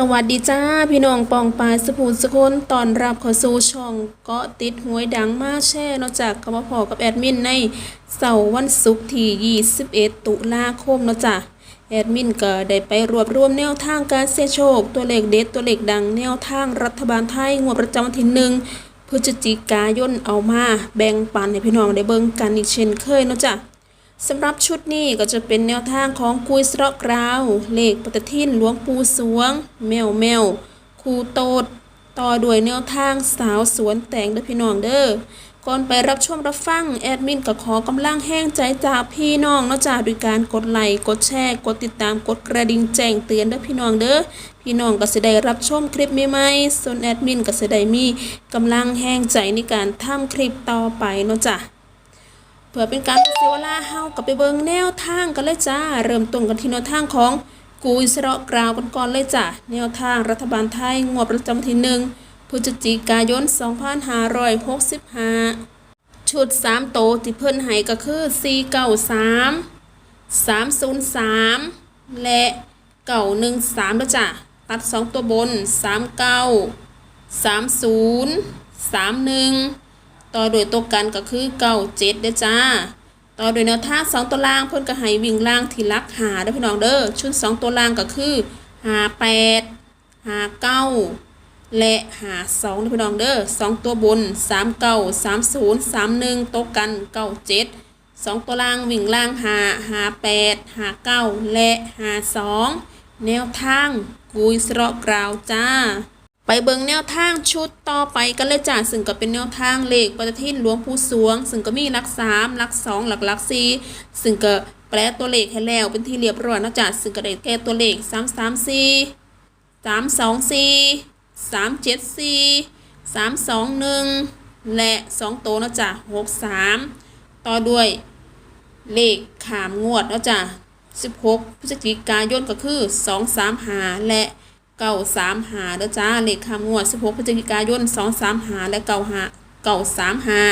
สวัสดีจ้า พี่น้องปองปายสปูนสคนตอนรับเข้าสู่ช่องเกาะติดหวยดังมาแช่นอกจากคำว่าพอกับแอดมินในเสาร์วันศุกร์ที่ 21 ตุลาคมเนาะจ้ะแอดมินก็ได้ไปรวบรวมแนวทางการเสี่ยงโชค ตัวเลขเด็ดตัวเลขดังแนวทางรัฐบาลไทยงวดประจำวันที่หนึ่งพฤศจิกายนเอามา แบ่งปันให้พี่น้องได้เบิ่งกันอีกเช่นเคยเนาะจ้ะ สำหรับชุดนี้ก็จะเป็นแนวทางของกุยสระกราว เลขปฏิทินหลวงปู่สวง แมวแมวครูโตด ต่อด้วยแนวทางสาวสวนแต่งเด้อพี่น้องเด้อก่อนไปรับชมรับฟัง แอดมินก็ขอกำลังแห้งใจจากพี่น้องเนอกจากด้วยการกดไลค์กดแชร์ กดติดตามกดกระดิ่งแจ้งเตือนเด้อพี่น้องเด้อพี่น้องก็จะได้รับชมคลิปใหม่ๆส่วนแอดมินก็จะได้มีกำลังแห้งใจในการทำคลิปต่อไปเนาะจ้ะ เพื่อเป็นการเสียเวลาเฮากับไปเบิงแนวทางกันเลยจ้า เริ่มต้นกันที่แนวทางของกูอิสระกราวกันก่อนเลยจ้ะแนวทางรัฐบาลไทยงวดประจำที่หนึ่งพฤศจิกายน 2565 ชุด 3 โตที่เพิ่นให้ก็คือ 493 303 และ 913แล้วจ้ะ ตัด 2 ตัวบน 39 30 31 ต่อโดยตัวกันก็คือเก้าเจ็ดเด้อจ้า ต่อโดยแนวทางสองตัวล่างเพิ่นก็ให้วิ่งล่างที่ลักหาเด้อพี่น้องเด้อชุดสองตัวล่างก็คือหาแปดหาเก้าและหาสองเด้อพี่น้องเด้อสองตัวบนสามเก้าสามศูนย์สามหนึ่งตัวกันเก้าเจ็ดสองตัวล่างวิ่งล่างหาหาแปดหาเก้าและหาสองแนวทางกุยสระกราวจ้า ไปเบิงแนวทางชุดต่อไปกันเลยจ้าซึ่งก็เป็นแนวทางเลขปฏิทินหลวงปู่สวง ซึ่งก็มีหลักสามหลักสองหลักหลักสี่ซึ่งก็แปลตัวเลขให้แล้วเป็นที่เรียบร้อยนอกจาซึ่งก็ได้แก้ตัวเลขสามสามสี่สามสองสี่สามเจ็ดสี่สามสองหนึ่งและสองตัวนอกจาหกสามต่อด้วยเลขขามงวดนะจ้ะ16พฤศจิกายนก็คือ2 3หาและ เก้าสามหาเด้อจ้าเลขขางวด 16พฤศจิกายน2 3หาและเก้าหาเก้าสามหา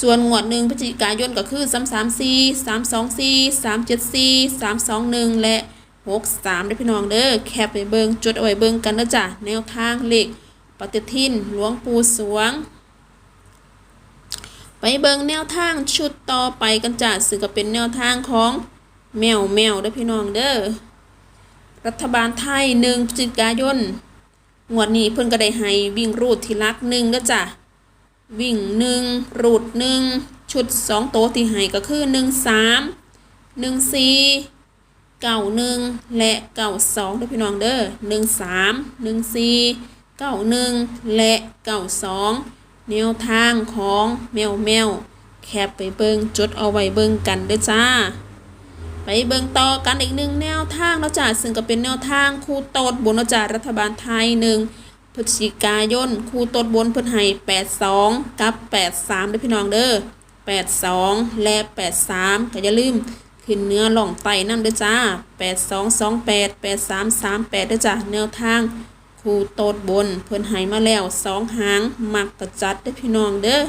ส่วนงวดหนึ่งพฤศจิกายนก็คือ 3 3 4 3 2 4 3 7 4 3 2 1 และ 6 3ได้พี่น้องเด้อแคปไปเบิงจดเอาไว้เบิงกันเด้อจ้ะแนวทางเลขปฏิทินหลวงปู่สวง ไปเบิงแนวทางชุดต่อไปกันจ้ะซึ่งก็เป็นแนวทางของแมวแมวเด้อพี่น้องเด้อ รัฐบาลไทยหนึ่งพฤศจิกายนงวดนี้เพิ่นก็ได้ให้วิ่งรูดที่ลักหนึ่งแล้วจ้ะวิ่งหนึ่งรูดหนึ่งชุดสองโตวที่ให้ก็คือหนึ่งสามหนึ่งสี่เก้าหนึ่งและเก้าสองด้อพี่น้องเด้อหนึ่งสามหนึ่งสี่เก้าหนึ่งและเก้าสองแนวทางของแมวแมวแคปไปเบิงจดเอาไว้เบิงกันเด้อจ้า ไปเบิ่งต่อกันอีกหนึ่งแนวทางแล้วจ้ะซึ่งก็เป็นแนวทางคู่ตดบนแล้วจ้ะรัฐบาลไทยหนึ่งพฤศจิกายนคู่ตดบนเพิ่นให้82 กับ 83เด้อพี่น้องเด้อ82 และ 83ก็อย่าลืมขึ้นเนื้อล่องไตนั่นเด้อจ้า 8228 8338เด้อจ้ะแนวทางคู่ตดบนเพิ่นให้มาแล้วสองหางมักกระจัดเด้อพี่น้องเด้อ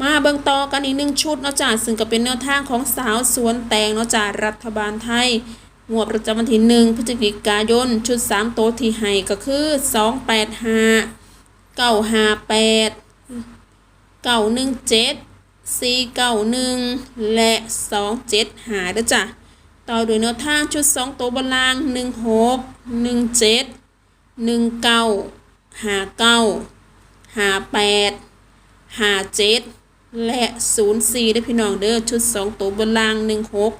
มาเบื้องต่อกันอีกหนึ่งชุดนาะจ้าซึ่งก็เป็นแนวทางของสาวสวนแตงนาะจ้ารัฐบาลไทยงวดประจำวันที่หนึ่งพฤศจิกายน ชุด 3 โตที่ให้ก็คือ 285 958 917 491 และ 275เด้อจ้ะต่อโดยแนวทางชุด 2 โตบนล่าง 16 17 19 59 58 57 และศูนย์สี่ได้พี่น้องเด้อชุดสองตัวบนล่างหนึ่งหก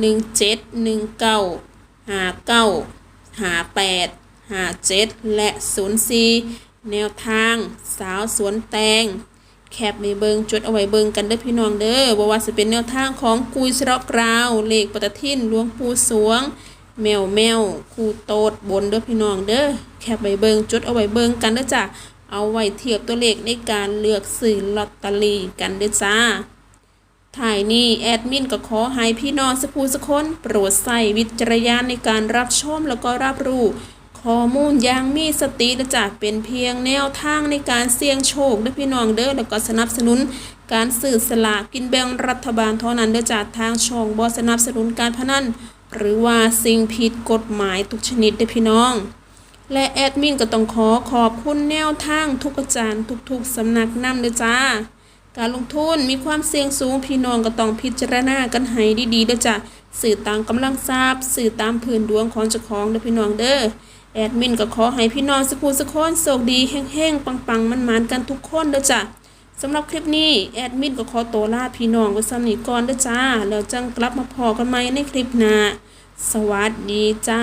หนึ่งเจ็ดหนึ่งเก้าเก้าหาแปดหาเจ็ดและศูนย์สี่แนวทาง สาวสวนแตง แคปไปเบิงจดเอาไว้เบิงกันเด้อพี่น้องเด้อว่าว่าจะเป็นแนวทางของกุยสระกราว เลขปฏิทินหลวงปู่สวง แมวแมวคูโตดบนเด้อพี่น้องเด้อแคปไปเบิงจดเอาไว้เบิงกันเด้อจ้ะ เอาไว้เทียบตัวเลขในการเลือกซื้อลอตเตอรี่กันเด้อจ้าถ่ายนี้แอดมินก็ขอให้พี่น้องสกภูสกคนโปรดใส่วิจารณญาณในการรับชมแล้วก็รับรู้ข้อมูลอย่างมีสตินะจ๊ะเป็นเพียงแนวทางในการเสี่ยงโชคเด้อพี่น้องเด้อแล้วก็สนับสนุนการสื่อสลากกินแบ่งรัฐบาลเท่านั้นเด้อจ้ะทางช่องบอสนับสนุนการพนันหรือว่าสิ่งผิดกฎหมายทุกชนิดเด้อพี่น้อง และแอดมินก็ต้องขอขอบคุณแนวทางทุกอาจารย์ทุกๆสำนักนำเลยจ้า การลงทุนมีความเสี่ยงสูงพี่น้องก็ต้องพิจารณากันให้ดีๆเด้อจ้ะสื่อตามกำลังทราบสื่อตามพื้นดวงของเจ้าของเด้อพี่น้องเด้อแอดมินก็ขอให้พี่น้องสู้สักคนโชคดีแห้งๆปังๆมันๆกันทุกคนเด้อจ้ะสำหรับคลิปนี้แอดมินก็ขอตัวลาพี่น้องไว้ซ้ำนี้ก่อนเด้อจ้า แล้วจังกลับมาพอกันใหม่ในคลิปหน้าสวัสดีจ้า